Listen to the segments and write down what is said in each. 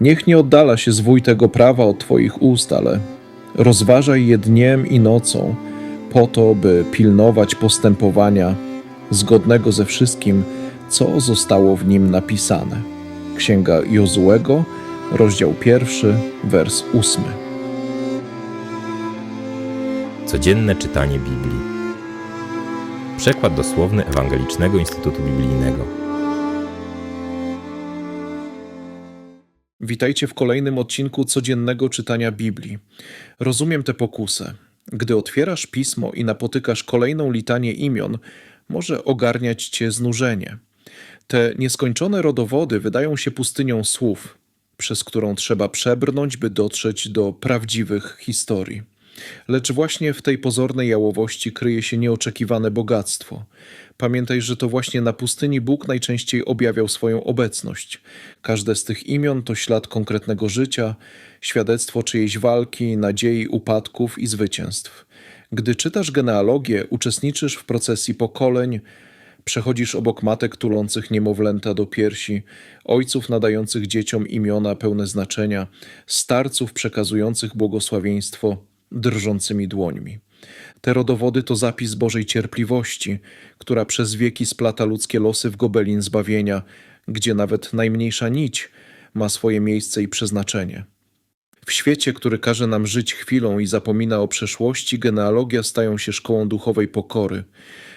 Niech nie oddala się zwój tego prawa od Twoich ust, ale rozważaj je dniem i nocą, po to, by pilnować postępowania zgodnego ze wszystkim, co zostało w nim napisane. Księga Jozułego, rozdział pierwszy, wers ósmy. Codzienne czytanie Biblii. Przekład dosłowny Ewangelicznego Instytutu Biblijnego. Witajcie w kolejnym odcinku codziennego czytania Biblii. Rozumiem tę pokusę. Gdy otwierasz pismo i napotykasz kolejną litanię imion, może ogarniać cię znużenie. Te nieskończone rodowody wydają się pustynią słów, przez którą trzeba przebrnąć, by dotrzeć do prawdziwych historii. Lecz właśnie w tej pozornej jałowości kryje się nieoczekiwane bogactwo. Pamiętaj, że to właśnie na pustyni Bóg najczęściej objawiał swoją obecność. Każde z tych imion to ślad konkretnego życia, świadectwo czyjejś walki, nadziei, upadków i zwycięstw. Gdy czytasz genealogię, uczestniczysz w procesji pokoleń, Przechodzisz obok matek tulących niemowlęta do piersi, ojców nadających dzieciom imiona pełne znaczenia, starców przekazujących błogosławieństwo drżącymi dłońmi. Te rodowody to zapis Bożej cierpliwości, która przez wieki splata ludzkie losy w gobelin zbawienia, gdzie nawet najmniejsza nić ma swoje miejsce i przeznaczenie. W świecie, który każe nam żyć chwilą i zapomina o przeszłości, genealogia stają się szkołą duchowej pokory.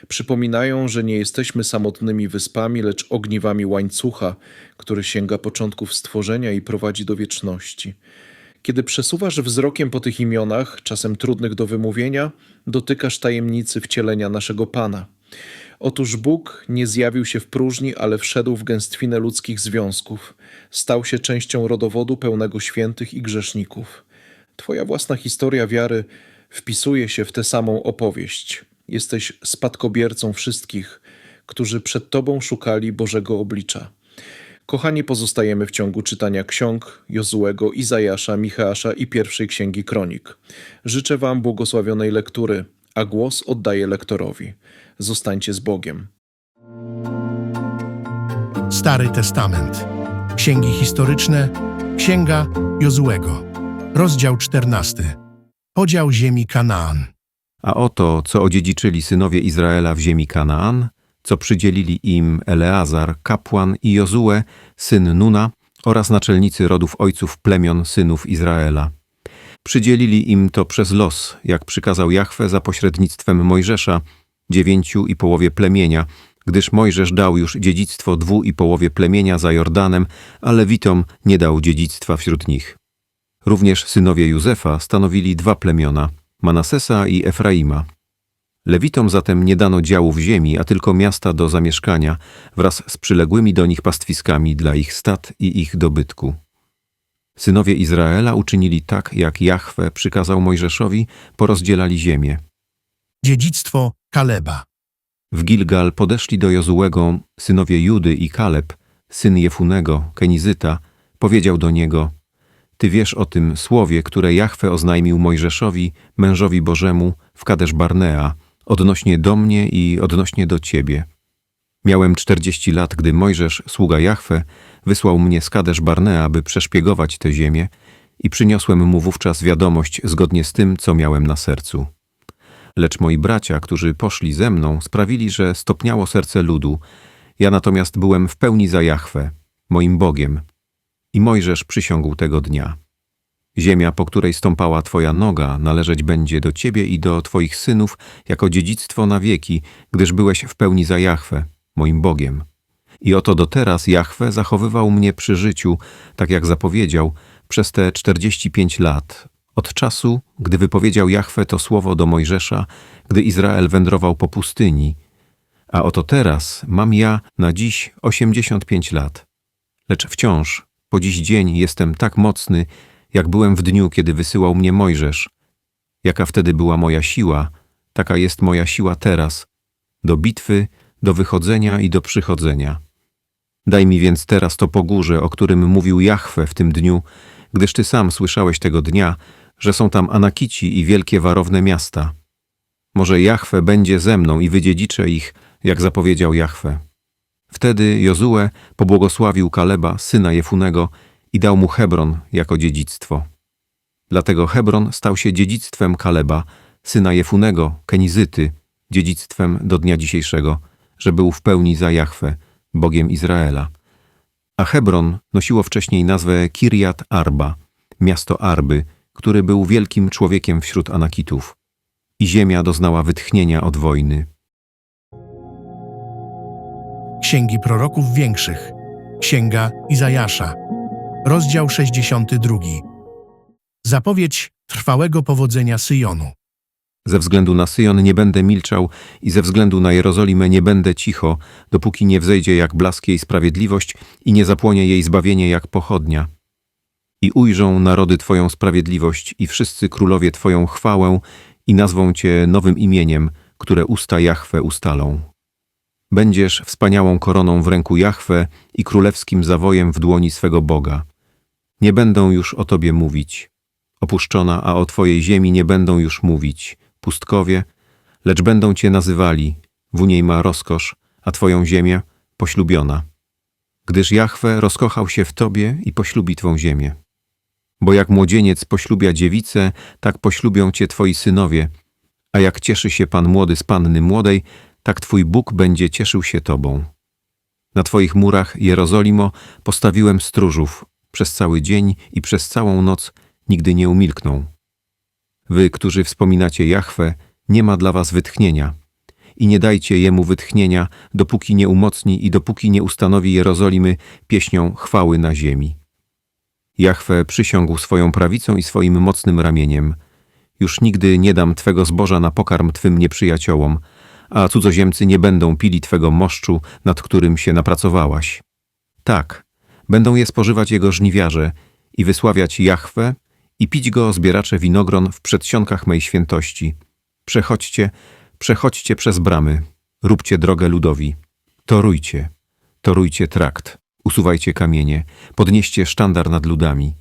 Przypominają, że nie jesteśmy samotnymi wyspami, lecz ogniwami łańcucha, który sięga początków stworzenia i prowadzi do wieczności. Kiedy przesuwasz wzrokiem po tych imionach, czasem trudnych do wymówienia, dotykasz tajemnicy wcielenia naszego Pana. Otóż Bóg nie zjawił się w próżni, ale wszedł w gęstwinę ludzkich związków. Stał się częścią rodowodu pełnego świętych i grzeszników. Twoja własna historia wiary wpisuje się w tę samą opowieść. Jesteś spadkobiercą wszystkich, którzy przed Tobą szukali Bożego oblicza. Kochani, pozostajemy w ciągu czytania ksiąg Jozułego, Izajasza, Micheasza i pierwszej księgi Kronik. Życzę Wam błogosławionej lektury, a głos oddaję lektorowi. Zostańcie z Bogiem. Stary Testament. Księgi historyczne. Księga Jozułego. Rozdział 14. Podział ziemi Kanaan. A oto, co odziedziczyli synowie Izraela w ziemi Kanaan, co przydzielili im Eleazar, kapłan i Jozue, syn Nuna oraz naczelnicy rodów ojców plemion synów Izraela. Przydzielili im to przez los, jak przykazał Jahwe za pośrednictwem Mojżesza, dziewięciu i połowie plemienia, gdyż Mojżesz dał już dziedzictwo dwu i połowie plemienia za Jordanem, a Lewitom nie dał dziedzictwa wśród nich. Również synowie Józefa stanowili dwa plemiona, Manasesa i Efraima. Lewitom zatem nie dano działów ziemi, a tylko miasta do zamieszkania wraz z przyległymi do nich pastwiskami dla ich stad i ich dobytku. Synowie Izraela uczynili tak, jak Jahwe przykazał Mojżeszowi, porozdzielali ziemię. Dziedzictwo Kaleba. W Gilgal podeszli do Jozułego synowie Judy i Kaleb, syn Jefunego, Kenizyta, powiedział do niego Ty wiesz o tym słowie, które Jahwe oznajmił Mojżeszowi, mężowi Bożemu, w Kadesz Barnea, odnośnie do mnie i odnośnie do ciebie. Miałem czterdzieści lat, gdy Mojżesz, sługa Jahwe, wysłał mnie z Kadesz Barnea, by przeszpiegować tę ziemię i przyniosłem mu wówczas wiadomość zgodnie z tym, co miałem na sercu. Lecz moi bracia, którzy poszli ze mną, sprawili, że stopniało serce ludu. Ja natomiast byłem w pełni za Jahwe, moim Bogiem. I Mojżesz przysiągł tego dnia. Ziemia, po której stąpała Twoja noga, należeć będzie do Ciebie i do Twoich synów jako dziedzictwo na wieki, gdyż byłeś w pełni za Jahwe, moim Bogiem. I oto do teraz Jahwe zachowywał mnie przy życiu, tak jak zapowiedział, przez te czterdzieści pięć lat, od czasu, gdy wypowiedział Jahwe to słowo do Mojżesza, gdy Izrael wędrował po pustyni. A oto teraz mam ja na dziś osiemdziesiąt pięć lat. Lecz wciąż, po dziś dzień jestem tak mocny, jak byłem w dniu, kiedy wysyłał mnie Mojżesz. Jaka wtedy była moja siła, taka jest moja siła teraz, do bitwy, do wychodzenia i do przychodzenia. Daj mi więc teraz to pogórze, o którym mówił Jahwe w tym dniu, gdyż ty sam słyszałeś tego dnia, że są tam Anakici i wielkie warowne miasta. Może Jahwe będzie ze mną i wydziedziczę ich, jak zapowiedział Jahwe. Wtedy Jozue pobłogosławił Kaleba, syna Jefunego, i dał mu Hebron jako dziedzictwo. Dlatego Hebron stał się dziedzictwem Kaleba, syna Jefunego, Kenizyty, dziedzictwem do dnia dzisiejszego, że był w pełni za Jahwe, Bogiem Izraela. A Hebron nosiło wcześniej nazwę Kirjat Arba, miasto Arby, który był wielkim człowiekiem wśród Anakitów. I ziemia doznała wytchnienia od wojny. Księgi proroków większych. Księga Izajasza. Rozdział 62. Zapowiedź trwałego powodzenia Syjonu. Ze względu na Syjon nie będę milczał i ze względu na Jerozolimę nie będę cicho, dopóki nie wzejdzie jak blask jej sprawiedliwość i nie zapłonie jej zbawienie jak pochodnia. I ujrzą narody Twoją sprawiedliwość i wszyscy królowie Twoją chwałę i nazwą Cię nowym imieniem, które usta Jahwe ustalą. Będziesz wspaniałą koroną w ręku Jahwe i królewskim zawojem w dłoni swego Boga. Nie będą już o Tobie mówić. Opuszczona, a o Twojej ziemi nie będą już mówić. Pustkowie, lecz będą Cię nazywali. W niej ma rozkosz, a Twoją ziemię poślubiona. Gdyż Jahwe rozkochał się w Tobie i poślubi Twą ziemię. Bo jak młodzieniec poślubia dziewicę, tak poślubią Cię Twoi synowie, a jak cieszy się Pan młody z panny młodej, tak Twój Bóg będzie cieszył się Tobą. Na Twoich murach, Jerozolimo, postawiłem stróżów, przez cały dzień i przez całą noc nigdy nie umilkną. Wy, którzy wspominacie Jahwe, nie ma dla was wytchnienia. I nie dajcie jemu wytchnienia, dopóki nie umocni i dopóki nie ustanowi Jerozolimy pieśnią chwały na ziemi. Jahwe przysiągł swoją prawicą i swoim mocnym ramieniem. Już nigdy nie dam Twego zboża na pokarm Twym nieprzyjaciołom, a cudzoziemcy nie będą pili Twego moszczu, nad którym się napracowałaś. Tak, będą je spożywać jego żniwiarze i wysławiać Jahwe i pić go zbieracze winogron w przedsionkach mej świętości. Przechodźcie, przechodźcie przez bramy, róbcie drogę ludowi. Torujcie, torujcie trakt, usuwajcie kamienie, podnieście sztandar nad ludami.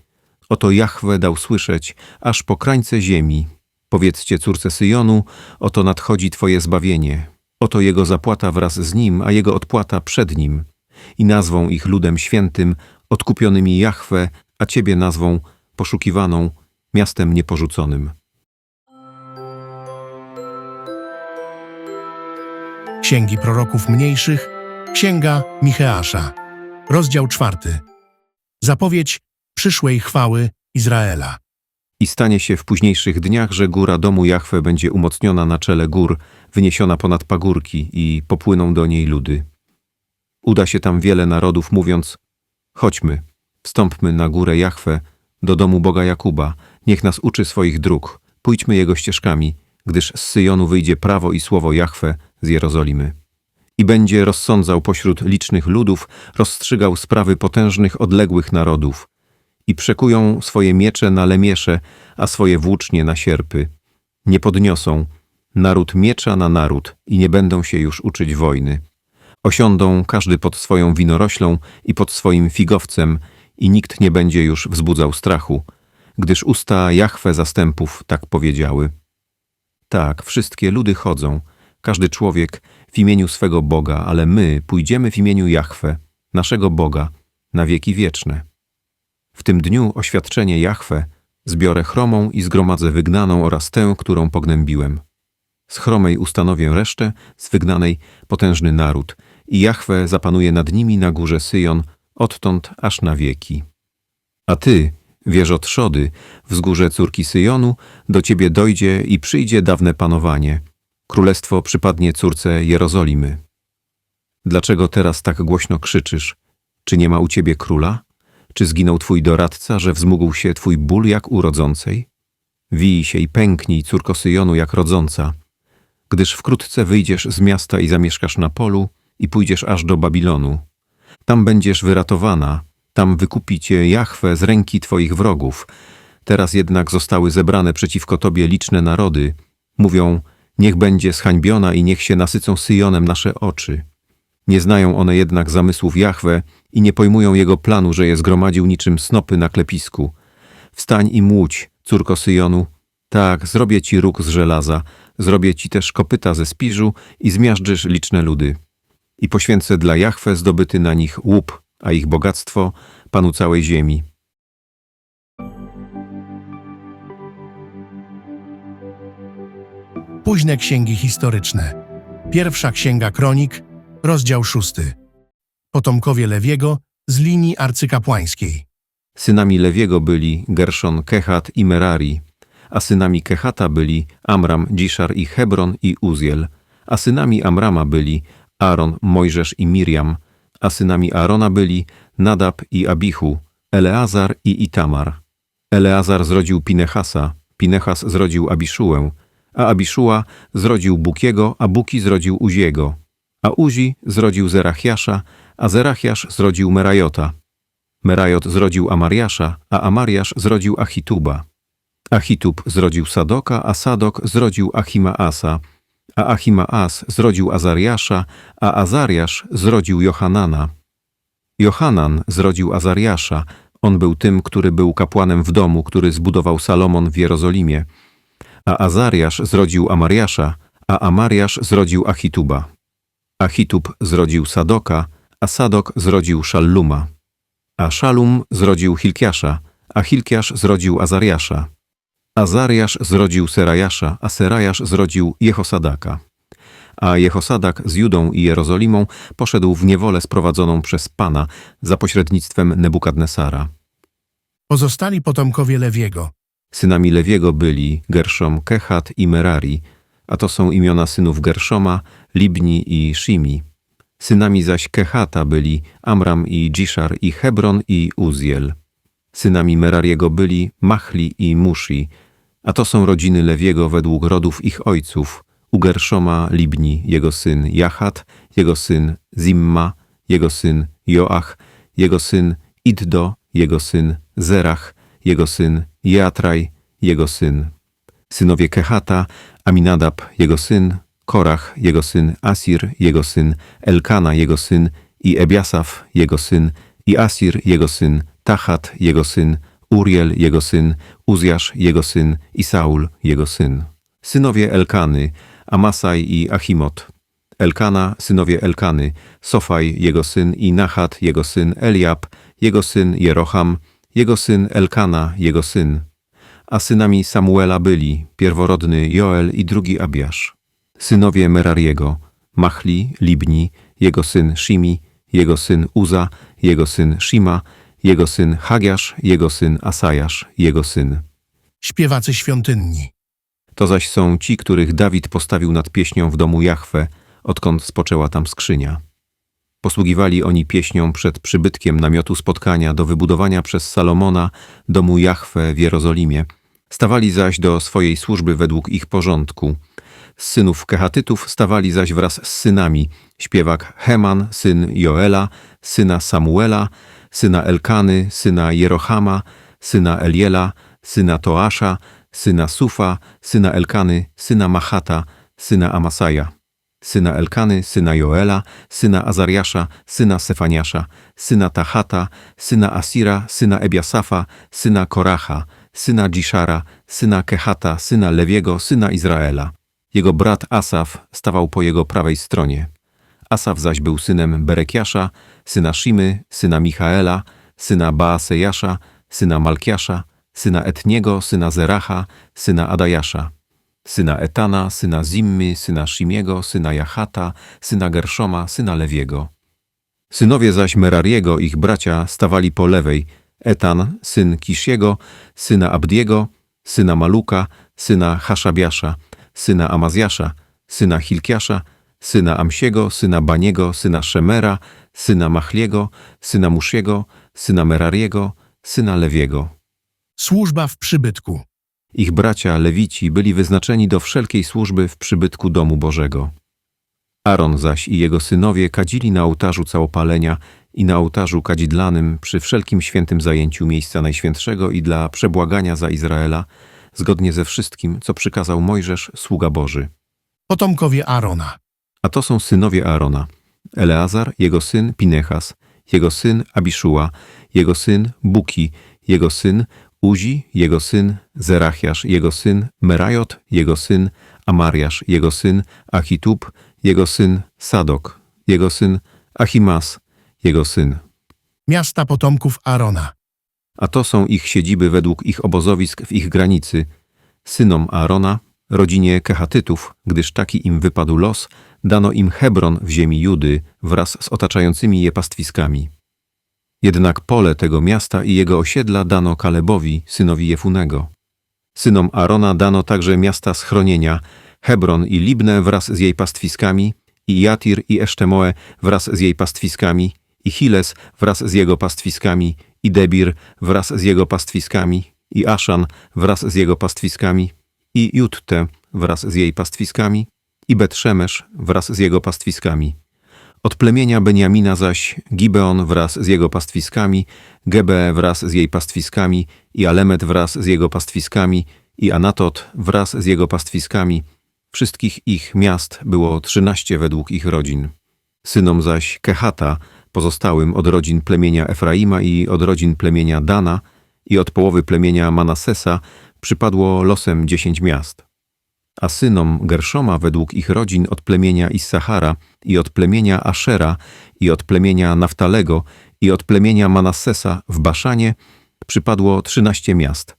Oto Jahwe dał słyszeć, aż po krańce ziemi. Powiedzcie córce Syjonu, oto nadchodzi Twoje zbawienie. Oto jego zapłata wraz z nim, a jego odpłata przed nim. I nazwą ich ludem świętym, odkupionymi Jahwe, a Ciebie nazwą poszukiwaną, miastem nieporzuconym. Księgi proroków mniejszych. Księga Micheasza. Rozdział czwarty. Zapowiedź przyszłej chwały Izraela. I stanie się w późniejszych dniach, że góra domu Jahwe będzie umocniona na czele gór, wyniesiona ponad pagórki i popłyną do niej ludy. Uda się tam wiele narodów, mówiąc: Chodźmy, wstąpmy na górę Jahwe, do domu Boga Jakuba, niech nas uczy swoich dróg, pójdźmy jego ścieżkami, gdyż z Syjonu wyjdzie prawo i słowo Jahwe z Jerozolimy. I będzie rozsądzał pośród licznych ludów, rozstrzygał sprawy potężnych, odległych narodów. I przekują swoje miecze na lemiesze, a swoje włócznie na sierpy. Nie podniosą naród miecza na naród i nie będą się już uczyć wojny. Osiądą każdy pod swoją winoroślą i pod swoim figowcem i nikt nie będzie już wzbudzał strachu, gdyż usta Jahwe zastępów tak powiedziały. Tak, wszystkie ludy chodzą, każdy człowiek w imieniu swego Boga, ale my pójdziemy w imieniu Jahwe, naszego Boga, na wieki wieczne. W tym dniu oświadczenie Jahwe zbiorę chromą i zgromadzę wygnaną oraz tę, którą pognębiłem. Z chromej ustanowię resztę, z wygnanej potężny naród i Jahwe zapanuje nad nimi na górze Syjon, odtąd aż na wieki. A ty, wieżo trzody, wzgórze córki Syjonu, do ciebie dojdzie i przyjdzie dawne panowanie. Królestwo przypadnie córce Jerozolimy. Dlaczego teraz tak głośno krzyczysz? Czy nie ma u ciebie króla? Czy zginął twój doradca, że wzmógł się twój ból jak u rodzącej? Wij się i pęknij, córko Syjonu, jak rodząca, gdyż wkrótce wyjdziesz z miasta i zamieszkasz na polu i pójdziesz aż do Babilonu. Tam będziesz wyratowana, tam wykupi cię Jahwe z ręki twoich wrogów. Teraz jednak zostały zebrane przeciwko tobie liczne narody. Mówią, niech będzie zhańbiona i niech się nasycą Syjonem nasze oczy. Nie znają one jednak zamysłów Jahwe i nie pojmują jego planu, że je zgromadził niczym snopy na klepisku. Wstań i młódź, córko Syjonu. Tak, zrobię ci róg z żelaza, zrobię ci też kopyta ze spiżu i zmiażdżysz liczne ludy i poświęcę dla Jahwe zdobyty na nich łup, a ich bogactwo Panu całej ziemi. Późne księgi historyczne. Pierwsza księga kronik, rozdział szósty. Potomkowie Lewiego z linii arcykapłańskiej. Synami Lewiego byli Gerszon, Kehat i Merari, a synami Kehata byli Amram, Dziszar i Hebron i Uziel, a synami Amrama byli Aaron, Mojżesz i Miriam, a synami Aarona byli Nadab i Abichu, Eleazar i Itamar. Eleazar zrodził Pinechasa, Pinechas zrodził Abiszułę, a Abiszuła zrodził Bukiego, a Buki zrodził Uziego, a Uzi zrodził Zerachiasza, a Zerachiasz zrodził Merajota. Merajot zrodził Amariasza, a Amariasz zrodził Achituba. Achitub zrodził Sadoka, a Sadok zrodził Achimaasa, a Achimaas zrodził Azariasza, a Azariasz zrodził Johanana. Johanan zrodził Azariasza, on był tym, który był kapłanem w domu, który zbudował Salomon w Jerozolimie. A Azariasz zrodził Amariasza, a Amariasz zrodził Achituba. Achitub zrodził Sadoka, a Sadok zrodził Szalluma. A Szalum zrodził Hilkiasza, a Hilkiasz zrodził Azariasza. Azariasz zrodził Serajasza, a Serajasz zrodził Jehosadaka. A Jehosadak z Judą i Jerozolimą poszedł w niewolę sprowadzoną przez Pana za pośrednictwem Nebukadnesara. Pozostali potomkowie Lewiego. Synami Lewiego byli Gerszom, Kehat i Merari, a to są imiona synów Gerszoma, Libni i Shimi. Synami zaś Kehata byli Amram i Dziszar i Hebron i Uziel. Synami Merariego byli Machli i Mushi, a to są rodziny Lewiego według rodów ich ojców. U Libni, jego syn Jahat, jego syn Zimma, jego syn Joach, jego syn Iddo, jego syn Zerach, jego syn Jeatraj, jego syn. Synowie Kehata, Aminadab, jego syn, Korach, jego syn Asir, jego syn, Elkana, jego syn, i Ebiasaf, jego syn, i Asir, jego syn, Tachat, jego syn, Uriel, jego syn, Uzjasz, jego syn, i Saul, jego syn. Synowie Elkany, Amasaj i Achimot. Elkana, synowie Elkany, Sofaj, jego syn, i Nachat, jego syn, Eliab, jego syn, Jeroham, jego syn Elkana, jego syn. A synami Samuela byli pierworodny Joel i drugi Abiasz. Synowie Merariego, Machli, Libni, jego syn Shimi, jego syn Uza, jego syn Shima, jego syn Hagiasz, jego syn Asajasz, jego syn. Śpiewacy świątynni. To zaś są ci, których Dawid postawił nad pieśnią w domu Jahwe, odkąd spoczęła tam skrzynia. Posługiwali oni pieśnią przed przybytkiem namiotu spotkania do wybudowania przez Salomona domu Jahwe w Jerozolimie. Stawali zaś do swojej służby według ich porządku. Z synów Kehatytów stawali zaś wraz z synami śpiewak Heman, syn Joela, syna Samuela, syna Elkany, syna Jerohama, syna Eliela, syna Toasza, syna Sufa, syna Elkany, syna Machata, syna Amasaja, syna Elkany, syna Joela, syna Azariasza, syna Sefaniasza, syna Tahata, syna Asira, syna Ebiasafa, syna Koracha, syna Dziszara, syna Kehata, syna Lewiego, syna Izraela. Jego brat Asaf stawał po jego prawej stronie. Asaf zaś był synem Berekiasza, syna Shimy, syna Michaela, syna Baasejasza, syna Malkiasza, syna Etniego, syna Zeracha, syna Adajasza, syna Etana, syna Zimmy, syna Shimiego, syna Jachata, syna Gerszoma, syna Lewiego. Synowie zaś Merariego, ich bracia, stawali po lewej, Etan, syn Kishiego, syna Abdiego, syna Maluka, syna Haszabiasza, syna Amazjasza, syna Hilkiasza, syna Amsiego, syna Baniego, syna Szemera, syna Machliego, syna Musziego, syna Merariego, syna Lewiego. Służba w przybytku. Ich bracia Lewici byli wyznaczeni do wszelkiej służby w przybytku domu Bożego. Aaron zaś i jego synowie kadzili na ołtarzu całopalenia i na ołtarzu kadzidlanym przy wszelkim świętym zajęciu miejsca najświętszego i dla przebłagania za Izraela, zgodnie ze wszystkim, co przykazał Mojżesz, sługa Boży. Potomkowie Arona. A to są synowie Aarona. Eleazar, jego syn Pinechas, jego syn Abiszuła, jego syn Buki, jego syn Uzi, jego syn Zerachiasz, jego syn Merajot, jego syn Amariasz, jego syn Achitub, jego syn Sadok, jego syn Achimas, jego syn. Miasta potomków Arona. A to są ich siedziby według ich obozowisk w ich granicy. Synom Aarona, rodzinie Kehatytów, gdyż taki im wypadł los, dano im Hebron w ziemi Judy wraz z otaczającymi je pastwiskami. Jednak pole tego miasta i jego osiedla dano Kalebowi, synowi Jefunego. Synom Arona dano także miasta schronienia, Hebron i Libnę wraz z jej pastwiskami, i Jatir i Esztemoe wraz z jej pastwiskami, i Chiles wraz z jego pastwiskami, i Debir wraz z jego pastwiskami, i Aszan wraz z jego pastwiskami, i Jutte wraz z jej pastwiskami, i Betrzemesz wraz z jego pastwiskami. Od plemienia Beniamina zaś Gibeon wraz z jego pastwiskami, Gebe wraz z jej pastwiskami, i Alemet wraz z jego pastwiskami, i Anatot wraz z jego pastwiskami. Wszystkich ich miast było trzynaście według ich rodzin. Synom zaś Kehata, pozostałym od rodzin plemienia Efraima i od rodzin plemienia Dana i od połowy plemienia Manasesa, przypadło losem dziesięć miast. A synom Gerszoma według ich rodzin od plemienia Issachara i od plemienia Ashera i od plemienia Naftalego i od plemienia Manassesa w Baszanie przypadło trzynaście miast.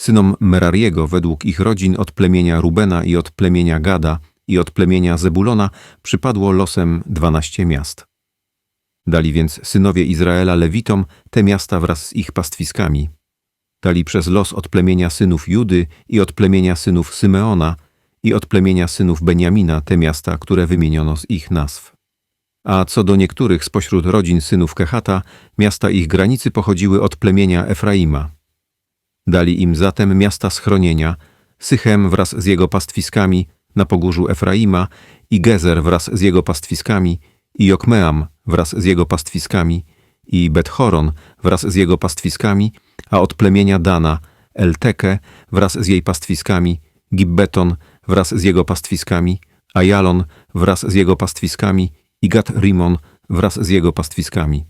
Synom Merariego według ich rodzin od plemienia Rubena i od plemienia Gada i od plemienia Zebulona przypadło losem dwanaście miast. Dali więc synowie Izraela Lewitom te miasta wraz z ich pastwiskami. Dali przez los od plemienia synów Judy i od plemienia synów Symeona i od plemienia synów Beniamina te miasta, które wymieniono z ich nazw. A co do niektórych spośród rodzin synów Kehata, miasta ich granicy pochodziły od plemienia Efraima. Dali im zatem miasta schronienia, Sychem wraz z jego pastwiskami na pogórzu Efraima i Gezer wraz z jego pastwiskami i Jokmeam wraz z jego pastwiskami i Bethoron wraz z jego pastwiskami, a od plemienia Dana Elteke wraz z jej pastwiskami, Gibbeton wraz z jego pastwiskami, Ajalon wraz z jego pastwiskami i Gat Rimon wraz z jego pastwiskami.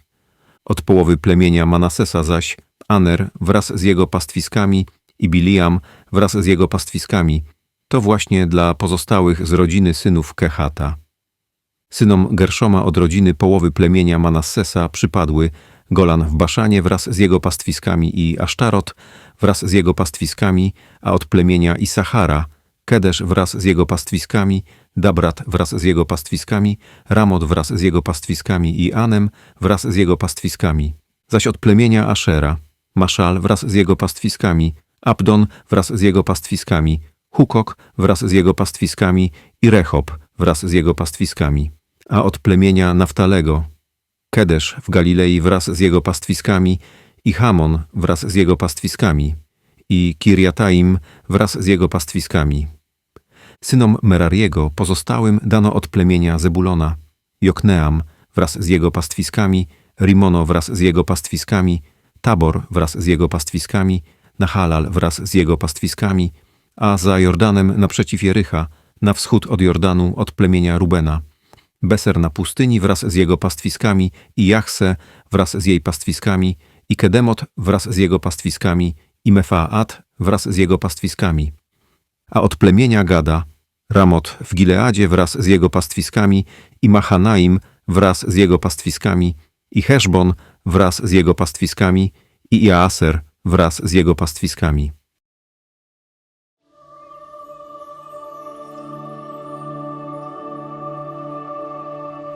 Od połowy plemienia Manasesa zaś Aner wraz z jego pastwiskami i Biliam wraz z jego pastwiskami. To właśnie dla pozostałych z rodziny synów Kehata. Synom Gerszoma od rodziny połowy plemienia Manassesa przypadły Golan w Baszanie wraz z jego pastwiskami i Asztarot wraz z jego pastwiskami, a od plemienia Isachara Kedesz wraz z jego pastwiskami, Dabrat wraz z jego pastwiskami, Ramot wraz z jego pastwiskami i Anem wraz z jego pastwiskami. Zaś od plemienia Ashera Maszal wraz z jego pastwiskami, Abdon wraz z jego pastwiskami, Hukok wraz z jego pastwiskami i Rechob wraz z jego pastwiskami. A od plemienia Naftalego Kedesz w Galilei wraz z jego pastwiskami i Hamon wraz z jego pastwiskami i Kiriataim wraz z jego pastwiskami. Synom Merariego pozostałym dano od plemienia Zebulona Jokneam wraz z jego pastwiskami, Rimono wraz z jego pastwiskami, Tabor wraz z jego pastwiskami, Nahalal wraz z jego pastwiskami, a za Jordanem naprzeciw Jerycha, na wschód od Jordanu od plemienia Rubena. Beser na pustyni wraz z jego pastwiskami i Jachse wraz z jej pastwiskami i Kedemot wraz z jego pastwiskami i Mefaat wraz z jego pastwiskami. A od plemienia Gada Ramot w Gileadzie wraz z jego pastwiskami i Mahanaim wraz z jego pastwiskami i Heszbon wraz z jego pastwiskami i Jaaser wraz z jego pastwiskami.